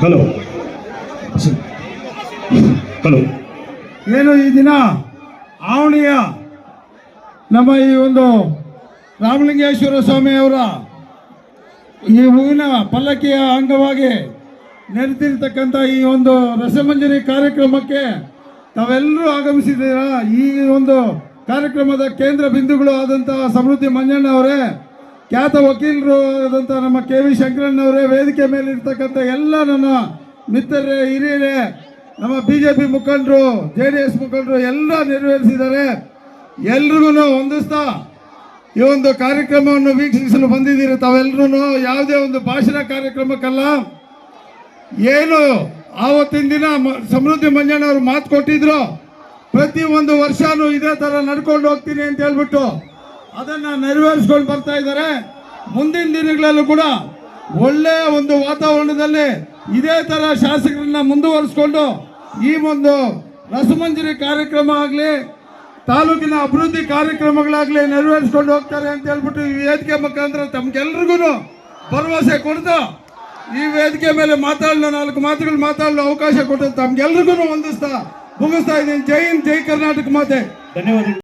Hello. Hello. ಏನು ಈ ದಿನ ಆವಣಿಯ ನಮ್ಮ ಈ ಒಂದು ರಾಮಲಿಂಗೇಶ್ವರ ಸ್ವಾಮಿಯವರ ಈ ಹೂವಿನ ಪಲ್ಲಕ್ಕಿಯ ಅಂಗವಾಗಿ ನಡೆದಿರ್ತಕ್ಕಂಥ ಈ ಒಂದು ರಸಮಂಜರಿ ಕಾರ್ಯಕ್ರಮಕ್ಕೆ ತಾವೆಲ್ಲರೂ ಆಗಮಿಸಿದ್ದೀರಾ? ಈ ಒಂದು ಕಾರ್ಯಕ್ರಮದ ಕೇಂದ್ರ ಬಿಂದುಗಳು ಆದಂತಹ ಸಮೃದ್ಧಿ ಮಂಜಣ್ಣ ಅವರೇ ಖ್ಯಾತ ವಕೀಲರು ಆದಂಥ ನಮ್ಮ ಕೆ ವಿ ಶಂಕರಣ್ಣವರೇ, ವೇದಿಕೆ ಮೇಲೆ ಇರ್ತಕ್ಕಂಥ ಎಲ್ಲ ನನ್ನ ಮಿತ್ರರೇ, ಹಿರಿಯರೇ, ನಮ್ಮ ಬಿ ಜೆ ಪಿ ಮುಖಂಡರು, ಜೆ ಡಿ ಎಸ್ ಮುಖಂಡರು ಎಲ್ಲ ನೆರವೇರಿಸಿದ್ದಾರೆ. ಎಲ್ರಿಗೂ ಹೊಂದಿಸ್ತಾ ಈ ಒಂದು ಕಾರ್ಯಕ್ರಮವನ್ನು ವೀಕ್ಷಿಸಲು ಬಂದಿದ್ದೀರಿ. ತಾವೆಲ್ಲರೂ ಯಾವುದೇ ಒಂದು ಭಾಷಣ ಕಾರ್ಯಕ್ರಮಕ್ಕಲ್ಲ. ಏನು ಆವತ್ತಿನ ದಿನ ಸಮೃದ್ಧಿ ಸಮೃದ್ಧಿ ಮಂಜಣ್ಣವರು ಮಾತು ಕೊಟ್ಟಿದ್ರು. ಪ್ರತಿ ಒಂದು ವರ್ಷನೂ ಇದೇ ಥರ ನಡ್ಕೊಂಡು ಹೋಗ್ತೀನಿ ಅಂತ ಹೇಳ್ಬಿಟ್ಟು ಅದನ್ನ ನೆರವೇರಿಸ್ಕೊಂಡು ಬರ್ತಾ ಇದ್ದಾರೆ. ಮುಂದಿನ ದಿನಗಳಲ್ಲೂ ಕೂಡ ಒಳ್ಳೆಯ ಒಂದು ವಾತಾವರಣದಲ್ಲಿ ಇದೇ ತರ ಶಾಸಕರನ್ನ ಮುಂದುವರಿಸ್ಕೊಂಡು ಈ ಒಂದು ರಸಮಂಜರಿ ಕಾರ್ಯಕ್ರಮ ಆಗಲಿ, ತಾಲೂಕಿನ ಅಭಿವೃದ್ಧಿ ಕಾರ್ಯಕ್ರಮಗಳಾಗಲಿ ನೆರವೇರಿಸ್ಕೊಂಡು ಹೋಗ್ತಾರೆ ಅಂತ ಹೇಳ್ಬಿಟ್ಟು ಈ ವೇದಿಕೆ ಮುಖಾಂತರ ತಮ್ಗೆಲ್ರಿಗೂ ಭರವಸೆ ಕೊಡ್ತಾ ಈ ವೇದಿಕೆ ಮೇಲೆ ಮಾತಾಡಲು ನಾಲ್ಕು ಮಾತುಗಳು ಮಾತಾಡಲು ಅವಕಾಶ ಕೊಟ್ಟು ತಮ್ಗೆಲ್ರಿಗೂ ಹೊಂದಿಸ್ತಾ ಮುಗಿಸ್ತಾ ಇದ್ದೀನಿ. ಜೈ ಹಿಂದ್, ಜೈ ಕರ್ನಾಟಕ ಮಾತೆ. ಧನ್ಯವಾದಗಳು.